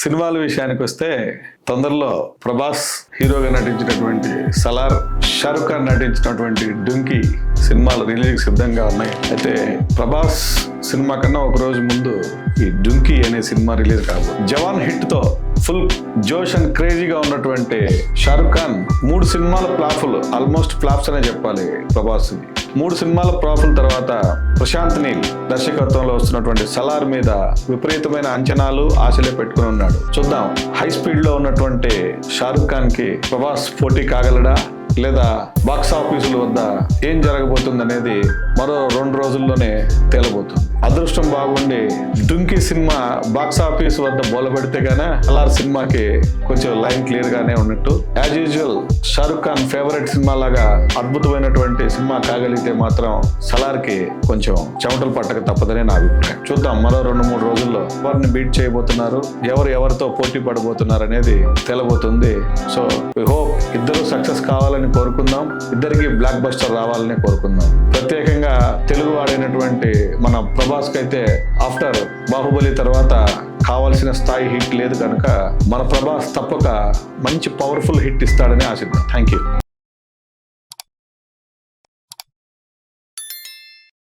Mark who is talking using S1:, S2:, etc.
S1: సినిమాల విషయానికి వస్తే తొందరలో ప్రభాస్ హీరోగా నటించినటువంటి సలార్ షారుఖ్ ఖాన్ నటించినటువంటి డుంకి సినిమాలు రిలీజ్కి సిద్ధంగా ఉన్నాయి. అయితే ప్రభాస్ సినిమా కన్నా ఒక రోజు ముందు ఈ డుంకీ అనే సినిమా రిలీజ్ కాబోతుంది. జవాన్ హిట్తో ఫుల్ జోష్ అండ్ క్రేజీగా ఉన్నటువంటి షారుఖ్ ఖాన్ మూడు సినిమాల ఫ్లాపులు ఆల్మోస్ట్ ఫ్లాప్స్ అనే చెప్పాలి ప్రభాస్ మూడు సినిమాల ప్రాఫుల తర్వాత ప్రశాంత్ నీల్ దర్శకత్వంలో వస్తున్నటువంటి సలార్ మీద విపరీతమైన అంచనాలు ఆశలే పెట్టుకుని ఉన్నాడు. చూద్దాం హై స్పీడ్లో ఉన్నటువంటి షారుఖ్ ఖాన్కి ప్రభాస్ పోటీ కాగలడా? లేదా బాక్స్ ఆఫీసుల వద్ద ఏం జరగబోతుంది అనేది మరో రెండు రోజుల్లోనే తేలబోతుంది. అదృష్టం బాగుండి డుంకీ సినిమా బాక్స్ ఆఫీస్ వద్ద బోలబెడితే గానే అలార్ సినిమాకి కొంచెం లైన్ క్లియర్ గానే ఉన్నట్టు. As usual Shahrukh Khan favourite cinema లాగా అద్భుతమైనటువంటి సినిమా కాగలిగితే మాత్రం సలార్కి కొంచెం చెమటలు పట్టక తప్పదని నా అభిప్రాయం. చూద్దాం మరో రెండు మూడు రోజుల్లో ఎవరిని బీట్ చేయబోతున్నారు ఎవరు ఎవరితో పోటీ పడబోతున్నారు అనేది తెలబోతుంది. సో వి హోప్ ఇద్దరు సక్సెస్ కావాలని కోరుకుందాం ఇద్దరికి బ్లాక్ బస్టర్ రావాలని కోరుకుందాం. ప్రత్యేకంగా తెలుగు వాడైనటువంటి మన ప్రభాస్ అయితే ఆఫ్టర్ బాహుబలి తర్వాత కావాల్సిన స్థాయి హిట్ లేదు కనుక మన ప్రభాస్ తప్పక మంచి పవర్ఫుల్ హిట్ ఇస్తాడని ఆశిద్దాం. Thank you